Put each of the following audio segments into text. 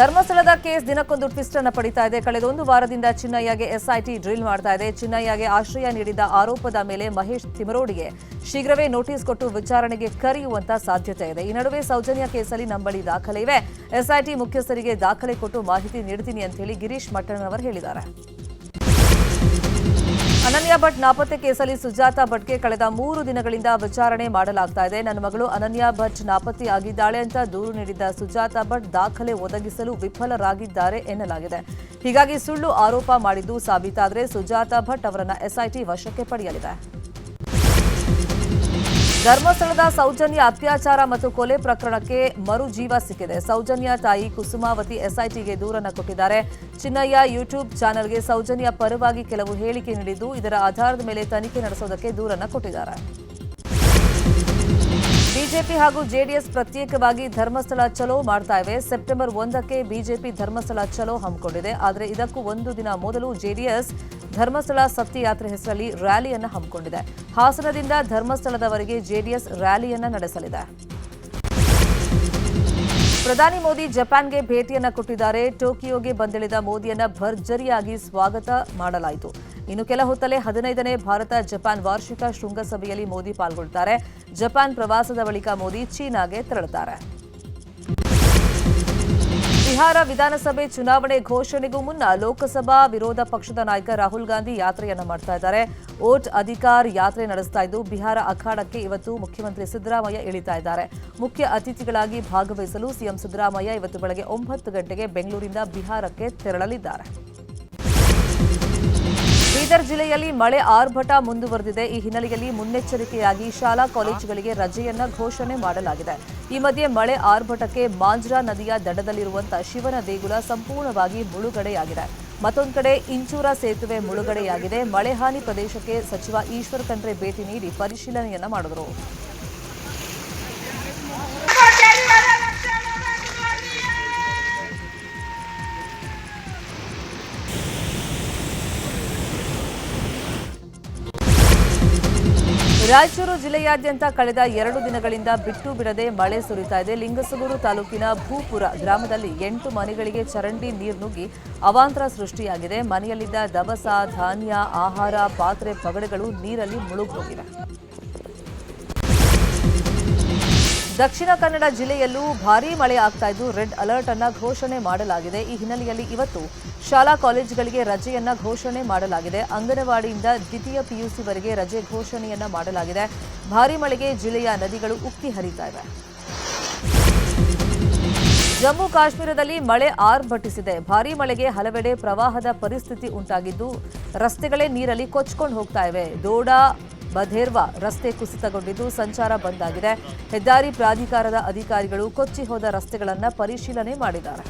ಧರ್ಮಸ್ಥಳದ ಕೇಸ್ ದಿನಕ್ಕೊಂದು ಟ್ವಿಸ್ಟ್ ಅನ್ನು ಪಡಿತಾ ಇದೆ. ಕಳೆದ ಒಂದು ವಾರದಿಂದ ಚಿನ್ನಯ್ಯಗೆ ಎಸ್ಐಟಿ ಡ್ರಿಲ್ ಮಾಡ್ತಾ ಇದೆ. ಚಿನ್ನಯ್ಯಗೆ ಆಶ್ರಯ ನೀಡಿದ ಆರೋಪದ ಮೇಲೆ ಮಹೇಶ್ ತಿಮರೋಡಿಗೆ ಶೀಘ್ರವೇ ನೋಟಿಸ್ ಕೊಟ್ಟು ವಿಚಾರಣೆಗೆ ಕರೆಯುವಂತ ಸಾಧ್ಯತೆ ಇದೆ. ಈ ನಡುವೆ ಸೌಜನ್ಯ ಕೇಸಲ್ಲಿ ನಂಬಳಿ ದಾಖಲೆ ಇವೆ. ಎಸ್ಐಟಿ ಮುಖ್ಯಸ್ಥರಿಗೆ ದಾಖಲೆ ಕೊಟ್ಟು ಮಾಹಿತಿ ನೀಡ್ತೀನಿ ಅಂತ ಹೇಳಿ ಗಿರೀಶ್ ಮಟ್ಟಣ್ಣನವರು ಹೇಳಿದ್ದಾರೆ. ಅನನ್ಯ ಭಟ್ ನಾಪತ್ತೆ ಕೇಸಲ್ಲಿ ಸುಜಾತಾ ಭಟ್ಗೆ ಕಳೆದ ಮೂರು ದಿನಗಳಿಂದ ವಿಚಾರಣೆ ಮಾಡಲಾಗ್ತಾ ಇದೆ. ನನ್ನ ಮಗಳು ಅನನ್ಯ ಭಟ್ ನಾಪತ್ತೆಯಾಗಿದ್ದಾಳೆ ಅಂತ ದೂರು ನೀಡಿದ್ದ ಸುಜಾತಾ ಭಟ್ ದಾಖಲೆ ಒದಗಿಸಲು ವಿಫಲರಾಗಿದ್ದಾರೆ ಎನ್ನಲಾಗಿದೆ. ಹೀಗಾಗಿ ಸುಳ್ಳು ಆರೋಪ ಮಾಡಿದ್ದು ಸಾಬೀತಾದರೆ ಸುಜಾತಾ ಭಟ್ ಅವರನ್ನ ಎಸ್ಐಟಿ ವಶಕ್ಕೆ ಪಡೆಯಲಿದೆ. ಧರ್ಮಸ್ಥಳದ ಸೌಜನ್ಯ ಅತ್ಯಾಚಾರ ಮತ್ತು ಕೊಲೆ ಪ್ರಕರಣಕ್ಕೆ ಮರುಜೀವ ಸಿಕ್ಕಿದೆ. ಸೌಜನ್ಯ ತಾಯಿ ಕುಸುಮಾವತಿ ಎಸ್ಐಟಿಗೆ ದೂರನ್ನು ಕೊಟ್ಟಿದ್ದಾರೆ. ಚಿನ್ನಯ್ಯ ಯೂಟ್ಯೂಬ್ ಚಾನೆಲ್ಗೆ ಸೌಜನ್ಯ ಪರವಾಗಿ ಕೆಲವು ಹೇಳಿಕೆ ನೀಡಿದ್ದು, ಇದರ ಆಧಾರದ ಮೇಲೆ ತನಿಖೆ ನಡೆಸೋದಕ್ಕೆ ದೂರನ್ನು ಕೊಟ್ಟಿದ್ದಾರೆ. ಬಿಜೆಪಿ ಹಾಗೂ ಜೆಡಿಎಸ್ ಪ್ರತ್ಯೇಕವಾಗಿ ಧರ್ಮಸ್ಥಳ ಚಲೋ ಮಾಡ್ತಾ ಇವೆ. ಸೆಪ್ಟೆಂಬರ್ ಒಂದಕ್ಕೆ ಬಿಜೆಪಿ ಧರ್ಮಸ್ಥಳ ಚಲೋ ಹಮ್ಮಿಕೊಂಡಿದೆ. ಆದರೆ ಇದಕ್ಕೂ ಒಂದು ದಿನ ಮೊದಲು ಜೆಡಿಎಸ್ ಧರ್ಮಸ್ಥಳ ಸತ್ಯಯಾತ್ರೆ ಹೆಸರಲ್ಲಿ ರ್ಯಾಲಿಯನ್ನು ಹಮ್ಮಿಕೊಂಡಿದೆ. ಹಾಸನದಿಂದ ಧರ್ಮಸ್ಥಳದವರೆಗೆ ಜೆಡಿಎಸ್ ರ್ಯಾಲಿಯನ್ನು ನಡೆಸಲಿದೆ. ಪ್ರಧಾನಿ ಮೋದಿ ಜಪಾನ್ಗೆ ಭೇಟಿಯನ್ನ ಕೊಟ್ಟಿದ್ದಾರೆ. ಟೋಕಿಯೋಗೆ ಬಂದಿಳಿದ ಮೋದಿಯನ್ನ ಭರ್ಜರಿಯಾಗಿ ಸ್ವಾಗತ ಮಾಡಲಾಯಿತು. ಇನ್ನು ಕೆಲ ಹೊತ್ತಲ್ಲೇ ಹದಿನೈದನೇ ಭಾರತ ಜಪಾನ್ ವಾರ್ಷಿಕ ಶೃಂಗಸಭೆಯಲ್ಲಿ ಮೋದಿ ಪಾಲ್ಗೊಳ್ಳುತ್ತಾರೆ ಜಪಾನ್ ಪ್ರವಾಸದ ಬಳಿಕ ಮೋದಿ ಚೀನಾಗೆ ತೆರಳುತ್ತಾರೆ. ಬಿಹಾರ ವಿಧಾನಸಭೆ ಚುನಾವಣೆ ಘೋಷಣೆಗೂ ಮುನ್ನ ಲೋಕಸಭಾ ವಿರೋಧ ಪಕ್ಷದ ನಾಯಕ ರಾಹುಲ್ ಗಾಂಧಿ ಯಾತ್ರೆಯನ್ನು ಮಾಡ್ತಾ ಇದ್ದಾರೆ. ಓಟ್ ಅಧಿಕಾರ್ ಯಾತ್ರೆ ನಡೆಸ್ತಾ ಇದ್ದು ಬಿಹಾರ ಅಖಾಡಕ್ಕೆ ಇವತ್ತು ಮುಖ್ಯಮಂತ್ರಿ ಸಿದ್ದರಾಮಯ್ಯ ಇಳಿತಾ ಇದ್ದಾರೆ. ಮುಖ್ಯ ಅತಿಥಿಗಳಾಗಿ ಭಾಗವಹಿಸಲು ಸಿಎಂ ಸಿದ್ದರಾಮಯ್ಯ ಇವತ್ತು ಬೆಳಗ್ಗೆ ಒಂಬತ್ತು ಗಂಟೆಗೆ ಬೆಂಗಳೂರಿಂದ ಬಿಹಾರಕ್ಕೆ ತೆರಳಲಿದ್ದಾರೆ. ಬೀದರ್ ಜಿಲ್ಲೆಯಲ್ಲಿ ಮಳೆ ಆರ್ಭಟ ಮುಂದುವರೆದಿದೆ. ಈ ಹಿನ್ನೆಲೆಯಲ್ಲಿ ಮುನ್ನೆಚ್ಚರಿಕೆಯಾಗಿ ಶಾಲಾ ಕಾಲೇಜುಗಳಿಗೆ ರಜೆಯನ್ನ ಘೋಷಣೆ ಮಾಡಲಾಗಿದೆ. ಈ ಮಧ್ಯೆ ಮಳೆ ಆರ್ಭಟಕ್ಕೆ ಮಾಂಜ್ರಾ ನದಿಯ ದಡದಲ್ಲಿರುವಂತಹ ಶಿವನ ದೇಗುಲ ಸಂಪೂರ್ಣವಾಗಿ ಮುಳುಗಡೆಯಾಗಿದೆ. ಮತ್ತೊಂದು ಕಡೆ ಇಂಚೂರ ಸೇತುವೆ ಮುಳುಗಡೆಯಾಗಿದೆ. ಮಳೆ ಹಾನಿ ಪ್ರದೇಶಕ್ಕೆ ಸಚಿವ ಈಶ್ವರ್ ಖಂಡ್ರೆ ಭೇಟಿ ನೀಡಿ ಪರಿಶೀಲನೆಯನ್ನ ಮಾಡಿದರು. ರಾಯಚೂರು ಜಿಲ್ಲೆಯಾದ್ಯಂತ ಕಳೆದ ಎರಡು ದಿನಗಳಿಂದ ಬಿಟ್ಟು ಬಿಡದೆ ಮಳೆ ಸುರಿತಾ ಇದೆ. ಲಿಂಗಸಗೂರು ತಾಲೂಕಿನ ಭೂಪುರ ಗ್ರಾಮದಲ್ಲಿ ಎಂಟು ಮನೆಗಳಿಗೆ ಚರಂಡಿ ನೀರು ನುಗ್ಗಿ ಅವಾಂತರ ಸೃಷ್ಟಿಯಾಗಿದೆ. ಮನೆಯಲ್ಲಿದ್ದ ದವಸ, ಧಾನ್ಯ, ಆಹಾರ, ಪಾತ್ರೆ, ಪಗಡೆಗಳು ನೀರಲ್ಲಿ ಮುಳುಗೋಗಿವೆ ದಕ್ಷಿಣ ಕನ್ನಡ ಜಿಲ್ಲೆಯಲ್ಲೂ ಭಾರೀ ಮಳೆ ಆಗ್ತಾ ಇದ್ದು ರೆಡ್ ಅಲರ್ಟ್ ಅನ್ನ ಘೋಷಣೆ ಮಾಡಲಾಗಿದೆ. ಈ ಹಿನ್ನೆಲೆಯಲ್ಲಿ ಇವತ್ತು ಶಾಲಾ ಕಾಲೇಜುಗಳಿಗೆ ರಜೆಯನ್ನ ಘೋಷಣೆ ಮಾಡಲಾಗಿದೆ. ಅಂಗನವಾಡಿಯಿಂದ ದ್ವಿತೀಯ ಪಿಯುಸಿವರೆಗೆ ರಜೆ ಘೋಷಣೆಯನ್ನ ಮಾಡಲಾಗಿದೆ. ಭಾರೀ ಮಳೆಗೆ ಜಿಲ್ಲೆಯ ನದಿಗಳು ಉಕ್ಕಿ ಹರಿತಾ ಇವೆ. ಜಮ್ಮು ಕಾಶ್ಮೀರದಲ್ಲಿ ಮಳೆ ಆರ್ಭಟಿಸಿದೆ. ಭಾರೀ ಮಳೆಗೆ ಹಲವೆಡೆ ಪ್ರವಾಹದ ಪರಿಸ್ಥಿತಿ ಉಂಟಾಗಿದ್ದು ರಸ್ತೆಗಳೇ ನೀರಲ್ಲಿ ಕೊಚ್ಕೊಂಡು ಹೋಗ್ತಾ ಇವೆ. ದೋಡಾ ಬಧೇರ್ವಾ ರಸ್ತೆ ಕುಸಿತಗೊಂಡಿದ್ದು ಸಂಚಾರ ಬಂದ್ ಆಗಿದೆ. ಹೆದ್ದಾರಿ ಪ್ರಾಧಿಕಾರದ ಅಧಿಕಾರಿಗಳು ಕೊಚ್ಚಿ ಹೋದ ರಸ್ತೆಗಳನ್ನು ಪರಿಶೀಲನೆ ಮಾಡಿದ್ದಾರೆ.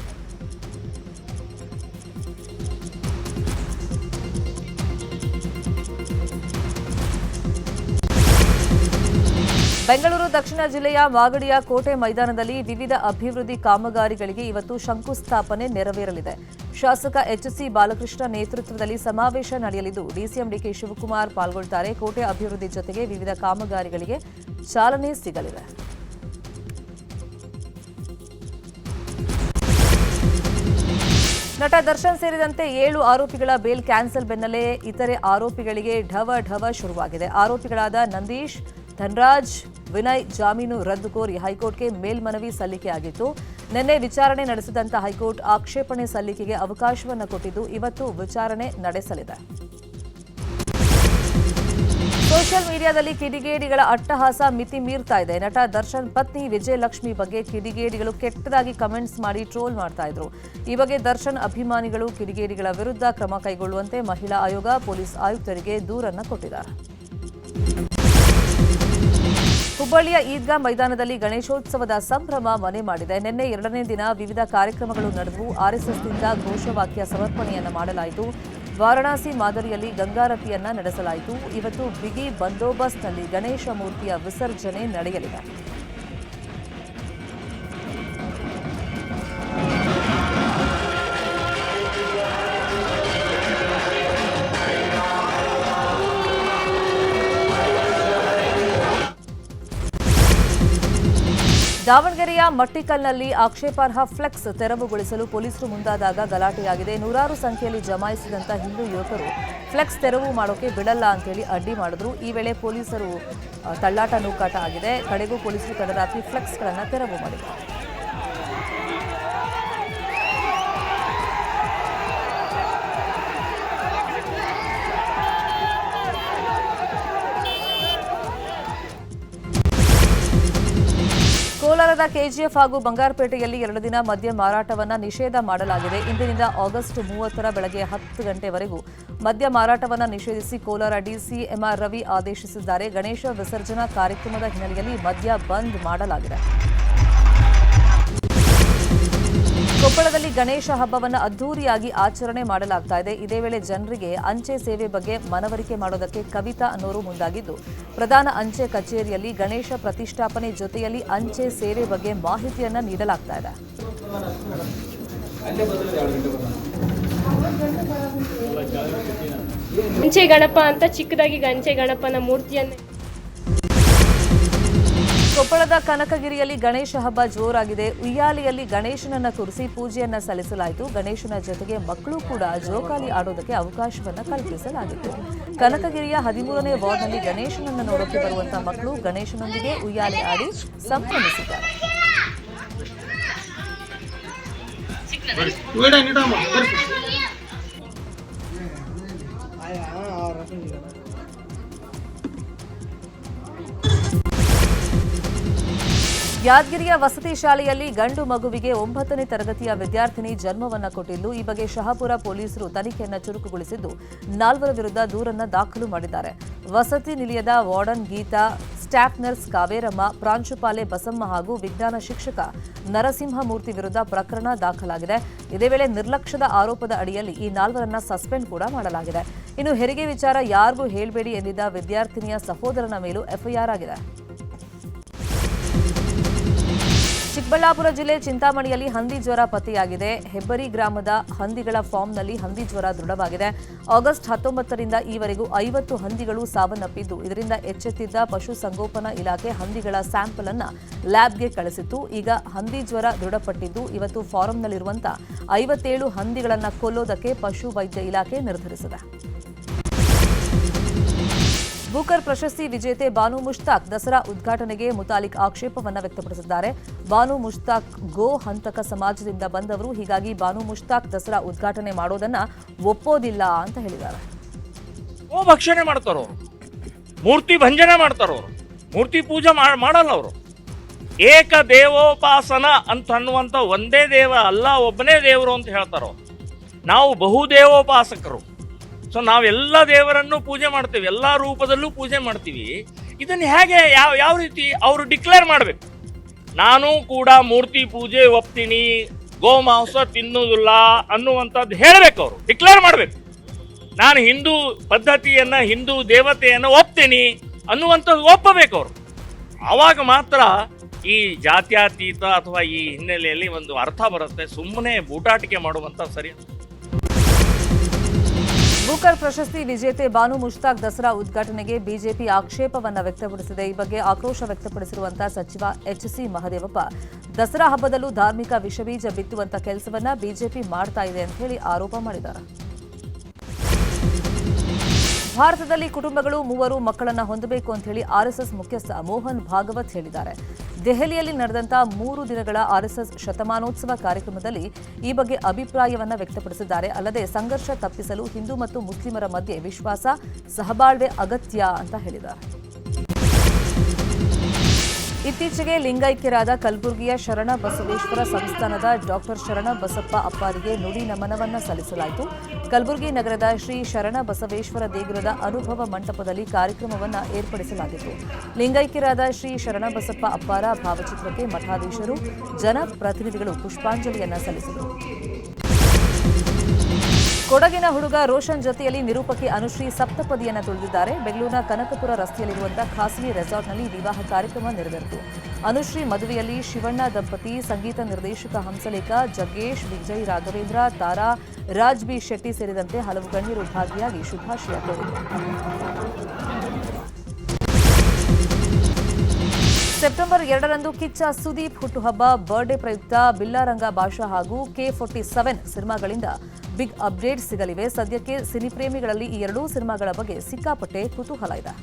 ಬೆಂಗಳೂರು ದಕ್ಷಿಣ ಜಿಲ್ಲೆಯ ಮಾಗಡಿಯ ಕೋಟೆ ಮೈದಾನದಲ್ಲಿ ವಿವಿಧ ಅಭಿವೃದ್ಧಿ ಕಾಮಗಾರಿಗಳಿಗೆ ಇವತ್ತು ಶಂಕುಸ್ಥಾಪನೆ ನೆರವೇರಲಿದೆ. ಶಾಸಕ ಎಚ್ಸಿ ಬಾಲಕೃಷ್ಣ ನೇತೃತ್ವದಲ್ಲಿ ಸಮಾವೇಶ ನಡೆಯಲಿದ್ದು ಡಿಸಿಎಂ ಡಿಕೆ ಶಿವಕುಮಾರ್ ಪಾಲ್ಗೊಳ್ಳುತ್ತಾರೆ ಕೋಟೆ ಅಭಿವೃದ್ಧಿ ಜೊತೆಗೆ ವಿವಿಧ ಕಾಮಗಾರಿಗಳಿಗೆ ಚಾಲನೆ ಸಿಗಲಿದೆ. ನಟ ದರ್ಶನ್ ಸೇರಿದಂತೆ ಏಳು ಆರೋಪಿಗಳ ಬೇಲ್ ಕ್ಯಾನ್ಸಲ್ ಬೆನ್ನಲ್ಲೇ ಇತರೆ ಆರೋಪಿಗಳಿಗೆ ಢವ ಢವ ಶುರುವಾಗಿದೆ. ಆರೋಪಿಗಳಾದ ನಂದೀಶ್ ಧನ್ರಾಜ್, ವಿನಯ್ ಜಾಮೀನು ರದ್ದು ಕೋರಿ ಹೈಕೋರ್ಟ್ಗೆ ಮೇಲ್ಮನವಿ ಸಲ್ಲಿಕೆಯಾಗಿತ್ತು ನಿನ್ನೆ ವಿಚಾರಣೆ ನಡೆಸಿದಂತ ಹೈಕೋರ್ಟ್ ಆಕ್ಷೇಪಣೆ ಸಲ್ಲಿಕೆಗೆ ಅವಕಾಶವನ್ನು ಕೊಟ್ಟಿದ್ದು ಇವತ್ತು ವಿಚಾರಣೆ ನಡೆಸಲಿದೆ. ಸೋಷಿಯಲ್ ಮೀಡಿಯಾದಲ್ಲಿ ಕಿಡಿಗೇಡಿಗಳ ಅಟ್ಟಹಾಸ ಮಿತಿ ಮೀರ್ತಾ ಇದೆ. ನಟ ದರ್ಶನ್ ಪತ್ನಿ ವಿಜಯಲಕ್ಷ್ಮಿ ಬಗ್ಗೆ ಕಿಡಿಗೇಡಿಗಳು ಕೆಟ್ಟದಾಗಿ ಕಮೆಂಟ್ಸ್ ಮಾಡಿ ಟ್ರೋಲ್ ಮಾಡ್ತಾ ಇದ್ರು. ಈ ಬಗ್ಗೆ ದರ್ಶನ್ ಅಭಿಮಾನಿಗಳು ಕಿಡಿಗೇಡಿಗಳ ವಿರುದ್ಧ ಕ್ರಮ ಕೈಗೊಳ್ಳುವಂತೆ ಮಹಿಳಾ ಆಯೋಗ ಪೊಲೀಸ್ ಆಯುಕ್ತರಿಗೆ ದೂರನ್ನು ಕೊಟ್ಟಿದ್ದಾರೆ. ಹುಬ್ಬಳ್ಳಿಯ ಈದ್ಗಾ ಮೈದಾನದಲ್ಲಿ ಗಣೇಶೋತ್ಸವದ ಸಂಭ್ರಮ ಮನೆ ಮಾಡಿದೆ. ನಿನ್ನೆ ಎರಡನೇ ದಿನ ವಿವಿಧ ಕಾರ್ಯಕ್ರಮಗಳು ನಡೆದವು ಆರ್ಎಸ್ಎಸ್ನಿಂದ ಘೋಷವಾಕ್ಯ ಸಮರ್ಪಣೆಯನ್ನು ಮಾಡಲಾಯಿತು. ವಾರಣಾಸಿ ಮಾದರಿಯಲ್ಲಿ ಗಂಗಾರತಿಯನ್ನ ನಡೆಸಲಾಯಿತು. ಇವತ್ತು ಬಿಗಿ ಬಂದೋಬಸ್ತ್ನಲ್ಲಿ ಗಣೇಶ ಮೂರ್ತಿಯ ವಿಸರ್ಜನೆ ನಡೆಯಲಿದೆ. ದಾವಣಗೆರೆಯ ಮಟ್ಟಿಕಲ್ನಲ್ಲಿ ಆಕ್ಷೇಪಾರ್ಹ ಫ್ಲೆಕ್ಸ್ ತೆರವುಗೊಳಿಸಲು ಪೊಲೀಸರು ಮುಂದಾದಾಗ ಗಲಾಟೆಯಾಗಿದೆ. ನೂರಾರು ಸಂಖ್ಯೆಯಲ್ಲಿ ಜಮಾಯಿಸಿದಂಥ ಹಿಂದೂ ಯುವಕರು ಫ್ಲೆಕ್ಸ್ ತೆರವು ಮಾಡೋಕೆ ಬಿಡಲ್ಲ ಅಂತೇಳಿ ಅಡ್ಡಿ ಮಾಡಿದ್ರು. ಈ ವೇಳೆ ಪೊಲೀಸರು ತಳ್ಳಾಟ ನೂಕಾಟ ಆಗಿದೆ. ಕಡೆಗೂ ಪೊಲೀಸರು ತಡರಾತ್ರಿ ಫ್ಲೆಕ್ಸ್ಗಳನ್ನು ತೆರವು ಮಾಡಿದ್ದಾರೆ. ಕೋಲಾರದ ಕೆಜಿಎಫ್ ಹಾಗೂ ಬಂಗಾರಪೇಟೆಯಲ್ಲಿ ಎರಡು ದಿನ ಮದ್ಯ ಮಾರಾಟವನ್ನ ನಿಷೇಧ ಮಾಡಲಾಗಿದೆ. ಇಂದಿನಿಂದ ಆಗಸ್ಟ್ ಮೂವತ್ತರ ಬೆಳಗ್ಗೆ ಹತ್ತು ಗಂಟೆವರೆಗೂ ಮದ್ಯ ಮಾರಾಟವನ್ನು ನಿಷೇಧಿಸಿ ಕೋಲಾರ ಡಿಸಿ ಎಂಆರ್ ರವಿ ಆದೇಶಿಸಿದ್ದಾರೆ. ಗಣೇಶ ವಿಸರ್ಜನಾ ಕಾರ್ಯಕ್ರಮದ ಹಿನ್ನೆಲೆಯಲ್ಲಿ ಮದ್ಯ ಬಂದ್ ಮಾಡಲಾಗಿದೆ. ಕೊಪ್ಪಳದಲ್ಲಿ ಗಣೇಶ ಹಬ್ಬವನ್ನು ಅದ್ದೂರಿಯಾಗಿ ಆಚರಣೆ ಮಾಡಲಾಗ್ತಾ ಇದೆ. ಇದೇ ವೇಳೆ ಜನರಿಗೆ ಅಂಚೆ ಸೇವೆ ಬಗ್ಗೆ ಮನವರಿಕೆ ಮಾಡೋದಕ್ಕೆ ಕವಿತಾ ಅನ್ನೋರು ಮುಂದಾಗಿದ್ದು ಪ್ರಧಾನ ಅಂಚೆ ಕಚೇರಿಯಲ್ಲಿ ಗಣೇಶ ಪ್ರತಿಷ್ಠಾಪನೆ ಜೊತೆಯಲ್ಲಿ ಅಂಚೆ ಸೇವೆ ಬಗ್ಗೆ ಮಾಹಿತಿಯನ್ನು ನೀಡಲಾಗ್ತಾ ಇದೆ. ಅಂಚೆ ಗಣಪ ಅಂತ ಚಿಕ್ಕದಾಗಿ ಗಂಚೆ ಗಣಪನ ಮೂರ್ತಿಯನ್ನು ಕೊಪ್ಪಳದ ಕನಕಗಿರಿಯಲ್ಲಿ ಗಣೇಶ ಹಬ್ಬ ಜೋರಾಗಿದೆ. ಉಯ್ಯಾಲೆಯಲ್ಲಿ ಗಣೇಶನನ್ನ ಕುರಿಸಿ ಪೂಜೆಯನ್ನ ಸಲ್ಲಿಸಲಾಯಿತು. ಗಣೇಶನ ಜೊತೆಗೆ ಮಕ್ಕಳು ಕೂಡ ಜೋಕಾಲಿ ಆಡೋದಕ್ಕೆ ಅವಕಾಶವನ್ನ ಕಲ್ಪಿಸಲಾಗಿತ್ತು. ಕನಕಗಿರಿಯ ಹದಿಮೂರನೇ ವಾರ್ಡ್ನಲ್ಲಿ ಗಣೇಶನನ್ನ ನೋಡೋಕೆ ಬರುವಂತಹ ಮಕ್ಕಳು ಗಣೇಶನೊಂದಿಗೆ ಉಯ್ಯಾಲೆ ಆಡಿ ಸಂಭ್ರಮಿಸಿದ್ದಾರೆ. ಯಾದಗಿರಿಯ ವಸತಿ ಶಾಲೆಯಲ್ಲಿ ಗಂಡು ಮಗುವಿಗೆ ಒಂಬತ್ತನೇ ತರಗತಿಯ ವಿದ್ಯಾರ್ಥಿನಿ ಜನ್ಮವನ್ನು ಕೊಟ್ಟಿದ್ದು, ಈ ಬಗ್ಗೆ ಶಹಾಪುರ ಪೊಲೀಸರು ತನಿಖೆಯನ್ನು ಚುರುಕುಗೊಳಿಸಿದ್ದು, ನಾಲ್ವರ ವಿರುದ್ಧ ದೂರನ್ನು ದಾಖಲು ಮಾಡಿದ್ದಾರೆ. ವಸತಿ ನಿಲಯದ warden Geetha, staff nurse Kaveramma, ಪ್ರಾಂಶುಪಾಲೆ Basamma ಹಾಗೂ ವಿಜ್ಞಾನ ಶಿಕ್ಷಕ ನರಸಿಂಹಮೂರ್ತಿ ವಿರುದ್ಧ ಪ್ರಕರಣ ದಾಖಲಾಗಿದೆ. ಇದೇ ವೇಳೆ ನಿರ್ಲಕ್ಷ್ಯದ ಆರೋಪದ ಅಡಿಯಲ್ಲಿ ಈ ನಾಲ್ವರನ್ನ ಸಸ್ಪೆಂಡ್ ಕೂಡ ಮಾಡಲಾಗಿದೆ. ಇನ್ನು ಹೆರಿಗೆ ವಿಚಾರ ಯಾರಿಗೂ ಹೇಳಬೇಡಿ ಎಂದಿದ್ದ ವಿದ್ಯಾರ್ಥಿನಿಯ ಸಹೋದರನ ಮೇಲೂ ಎಫ್ಐಆರ್ ಆಗಿದೆ. ಚಿಕ್ಕಬಳ್ಳಾಪುರ ಜಿಲ್ಲೆ ಚಿಂತಾಮಣಿಯಲ್ಲಿ ಹಂದಿ ಜ್ವರ ಪತ್ತೆಯಾಗಿದೆ. ಹೆಬ್ಬರಿ ಗ್ರಾಮದ ಹಂದಿಗಳ ಫಾರ್ಮ್ನಲ್ಲಿ ಹಂದಿ ಜ್ವರ ದೃಢವಾಗಿದೆ. ಆಗಸ್ಟ್ ಹತ್ತೊಂಬತ್ತರಿಂದ ಈವರೆಗೂ ಐವತ್ತು ಹಂದಿಗಳು ಸಾವನ್ನಪ್ಪಿದ್ದು, ಇದರಿಂದ ಎಚ್ಚೆತ್ತಿದ್ದ ಪಶುಸಂಗೋಪನಾ ಇಲಾಖೆ ಹಂದಿಗಳ ಸ್ಯಾಂಪಲ್ ಅನ್ನು ಲ್ಯಾಬ್ಗೆ ಕಳಿಸಿತ್ತು. ಈಗ ಹಂದಿ ಜ್ವರ ದೃಢಪಟ್ಟಿದ್ದು, ಇವತ್ತು ಫಾರಂನಲ್ಲಿರುವಂತಹ ಐವತ್ತೇಳು ಹಂದಿಗಳನ್ನು ಕೊಲ್ಲೋದಕ್ಕೆ ಪಶು ವೈದ್ಯ ಇಲಾಖೆ ನಿರ್ಧರಿಸಿದೆ. ಬೂಕರ್ ಪ್ರಶಸ್ತಿ ವಿಜೇತೆ ಬಾನು ಮುಷ್ತಾಕ್ ದಸರಾ ಉದ್ಘಾಟನೆಗೆ ಮುತಾಲಿಕ್ ಆಕ್ಷೇಪವನ್ನು ವ್ಯಕ್ತಪಡಿಸಿದ್ದಾರೆ. ಬಾನು ಮುಷ್ತಾಕ್ ಗೋ ಹಂತಕ ಸಮಾಜದಿಂದ ಬಂದವರು, ಹೀಗಾಗಿ ಬಾನು ಮುಷ್ತಾಕ್ ದಸರಾ ಉದ್ಘಾಟನೆ ಮಾಡೋದನ್ನ ಒಪ್ಪೋದಿಲ್ಲ ಅಂತ ಹೇಳಿದ್ದಾರೆ. ಗೋ ಭಕ್ಷಣೆ ಮಾಡ್ತಾರೋ ಮೂರ್ತಿ ಭಂಜನೆ ಮಾಡ್ತಾರೋ ಮೂರ್ತಿ ಪೂಜೆ ಮಾಡ್- ಮಾಡಲ್ಲ ಅವರು. ಏಕ ದೇವೋಪಾಸನ ಅಂತ ಅನ್ನುವಂಥ ಒಂದೇ ದೇವ ಅಲ್ಲ, ಒಬ್ಬನೇ ದೇವರು ಅಂತ ಹೇಳ್ತಾರೋ. ನಾವು ಬಹುದೇವೋಪಾಸಕರು ಸೊ ನಾವೆಲ್ಲ ದೇವರನ್ನು ಪೂಜೆ ಮಾಡ್ತೇವೆ, ಎಲ್ಲ ರೂಪದಲ್ಲೂ ಪೂಜೆ ಮಾಡ್ತೀವಿ. ಇದನ್ನು ಹೇಗೆ, ಯಾವ ಯಾವ ರೀತಿ ಅವರು ಡಿಕ್ಲೇರ್ ಮಾಡಬೇಕು? ನಾನು ಕೂಡ ಮೂರ್ತಿ ಪೂಜೆ ಒಪ್ತೀನಿ ಗೋಮಾಂಸ ತಿನ್ನುವುದಿಲ್ಲ ಅನ್ನುವಂಥದ್ದು ಹೇಳಬೇಕು ಅವರು ಡಿಕ್ಲೇರ್ ಮಾಡಬೇಕು. ನಾನು ಹಿಂದೂ ಪದ್ಧತಿಯನ್ನು, ಹಿಂದೂ ದೇವತೆಯನ್ನು ಒಪ್ತೀನಿ ಅನ್ನುವಂಥದ್ದು ಒಪ್ಪಬೇಕು ಅವರು. ಆವಾಗ ಮಾತ್ರ ಈ ಜಾತ್ಯಾತೀತ ಅಥವಾ ಈ ಹಿನ್ನೆಲೆಯಲ್ಲಿ ಒಂದು ಅರ್ಥ ಬರುತ್ತೆ ಸುಮ್ಮನೆ ಬೂಟಾಟಿಕೆ ಮಾಡುವಂಥ ಸರಿ ಬೂಕರ್ ಪ್ರಶಸ್ತಿ ವಿಜೇತೆ ಬಾನು ಮುಷ್ತಾಕ್ ದಸರಾ ಉದ್ಘಾಟನೆಗೆ ಬಿಜೆಪಿ ಆಕ್ಷೇಪವನ್ನು ವ್ಯಕ್ತಪಡಿಸಿದೆ. ಈ ಬಗ್ಗೆ ಆಕ್ರೋಶ ವ್ಯಕ್ತಪಡಿಸಿರುವಂತಹ ಸಚಿವ ಎಚ್ ಸಿ ಮಹದೇವಪ್ಪ. ದಸರಾ ಹಬ್ಬದಲ್ಲೂ ಧಾರ್ಮಿಕ ವಿಷಬೀಜ ಬಿತ್ತುವಂತ ಕೆಲಸವನ್ನ ಬಿಜೆಪಿ ಮಾಡ್ತಾ ಇದೆ ಅಂತ ಹೇಳಿ ಆರೋಪ ಮಾಡಿದ್ದಾರೆ. ಭಾರತದಲ್ಲಿ ಕುಟುಂಬಗಳು ಮೂವರು ಮಕ್ಕಳನ್ನ ಹೊಂದಬೇಕು ಅಂತ ಹೇಳಿ ಆರ್ಎಸ್ಎಸ್ ಮುಖ್ಯಸ್ಥ ಮೋಹನ್ ಭಾಗವತ್ ಹೇಳಿದ್ದಾರೆ. ದೆಹಲಿಯಲ್ಲಿ ನಡೆದಂತ ಮೂರು ದಿನಗಳ ಆರ್ಎಸ್ಎಸ್ ಶತಮಾನೋತ್ಸವ ಕಾರ್ಯಕ್ರಮದಲ್ಲಿ ಈ ಬಗ್ಗೆ ಅಭಿಪ್ರಾಯವನ್ನು ವ್ಯಕ್ತಪಡಿಸಿದ್ದಾರೆ. ಅಲ್ಲದೆ ಸಂಘರ್ಷ ತಪ್ಪಿಸಲು ಹಿಂದೂ ಮತ್ತು ಮುಸ್ಲಿಮರ ಮಧ್ಯೆ ವಿಶ್ವಾಸ, ಸಹಬಾಳ್ವೆ ಅಗತ್ಯ ಅಂತ ಹೇಳಿದ್ದಾರೆ. ಇತ್ತೀಚೆಗೆ ಲಿಂಗೈಕ್ಯರಾದ ಕಲಬುರಗಿಯ ಶರಣ ಬಸವೇಶ್ವರ ಸಂಸ್ಥಾನದ ಡಾಕ್ಟರ್ ಶರಣ ಬಸಪ್ಪ ಅಪ್ಪಾರಿಗೆ ನುಡಿ ನಮನವನ್ನ ಸಲ್ಲಿಸಲಾಯಿತು. ಕಲಬುರಗಿ ನಗರದ ಶ್ರೀ ಶರಣ ಬಸವೇಶ್ವರ ದೇಗುಲದ ಅನುಭವ ಮಂಟಪದಲ್ಲಿ ಕಾರ್ಯಕ್ರಮವನ್ನು ಏರ್ಪಡಿಸಲಾಗಿತ್ತು. ಲಿಂಗೈಕ್ಯರಾದ ಶ್ರೀ ಶರಣ ಬಸಪ್ಪ ಅಪ್ಪಾರ ಭಾವಚಿತ್ರಕ್ಕೆ ಮಠಾಧೀಶರು, ಜನಪ್ರತಿನಿಧಿಗಳು ಪುಷ್ಪಾಂಜಲಿಯನ್ನ ಸಲ್ಲಿಸಿದರು. ಕೊಡಗಿನ ಹುಡುಗ ರೋಷನ್ ಜೊತೆಯಲ್ಲಿ ನಿರೂಪಕಿ ಅನುಶ್ರೀ ಸಪ್ತಪದಿಯನ್ನು ತುಳಿದಿದ್ದಾರೆ. ಬೆಂಗಳೂರಿನ ಕನಕಪುರ ರಸ್ತೆಯಲ್ಲಿರುವಂತಹ ಖಾಸಗಿ ರೆಸಾರ್ಟ್ನಲ್ಲಿ ವಿವಾಹ ಕಾರ್ಯಕ್ರಮ ನೆರವೇರಿತು. ಅನುಶ್ರೀ ಮದುವೆಯಲ್ಲಿ ಶಿವಣ್ಣ ದಂಪತಿ, ಸಂಗೀತ ನಿರ್ದೇಶಕ ಹಂಸಲೇಖ, ಜಗ್ಗೇಶ್, ವಿಜಯ್ ರಾಘವೇಂದ್ರ, ತಾರಾ ರಾಜ್ ಬಿ ಶೆಟ್ಟಿ ಸೇರಿದಂತೆ ಹಲವು ಗಣ್ಯರು ಭಾಗಿಯಾಗಿ ಶುಭಾಶಯ ಕೋರಿದರು. ಸೆಪ್ಟೆಂಬರ್ ಎರಡರಂದು ಕಿಚ್ಚ ಸುದೀಪ್ ಹುಟ್ಟುಹಬ್ಬ, ಬರ್ಡೇ ಪ್ರಯುಕ್ತ ಬಿಲ್ಲಾರಂಗ ಭಾಷಾ ಹಾಗೂ ಕೆ ಫೋರ್ಟಿ ಸೆವೆನ್ ಸಿನಿಮಾಗಳಿಂದ ಬಿಗ್ ಅಪ್ಡೇಟ್ ಸಿಗಲಿವೆ. ಸದ್ಯಕ್ಕೆ ಸಿನಿಪ್ರೇಮಿಗಳಲ್ಲಿ ಈ ಎರಡೂ ಸಿನಿಮಾಗಳ ಬಗ್ಗೆ ಸಿಕ್ಕಾಪಟ್ಟೆ ಕುತೂಹಲ ಇದೆ.